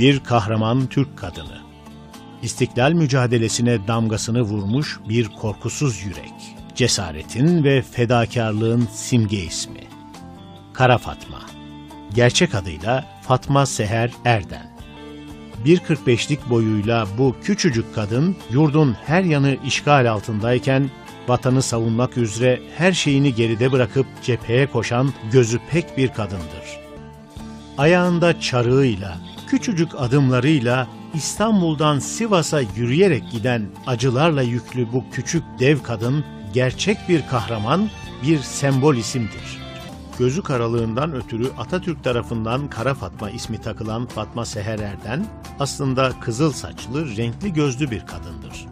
bir kahraman Türk kadını. İstiklal mücadelesine damgasını vurmuş bir korkusuz yürek. Cesaretin ve fedakarlığın simge ismi. Kara Fatma. Gerçek adıyla Fatma Seher Erden. 1.45'lik boyuyla bu küçücük kadın yurdun her yanı işgal altındayken vatanı savunmak üzere her şeyini geride bırakıp cepheye koşan gözü pek bir kadındır. Ayağında çarığıyla, küçücük adımlarıyla İstanbul'dan Sivas'a yürüyerek giden acılarla yüklü bu küçük dev kadın gerçek bir kahraman, bir sembol isimdir. Gözü karalığından ötürü Atatürk tarafından Kara Fatma ismi takılan Fatma Seher Erden aslında kızıl saçlı, renkli gözlü bir kadındır.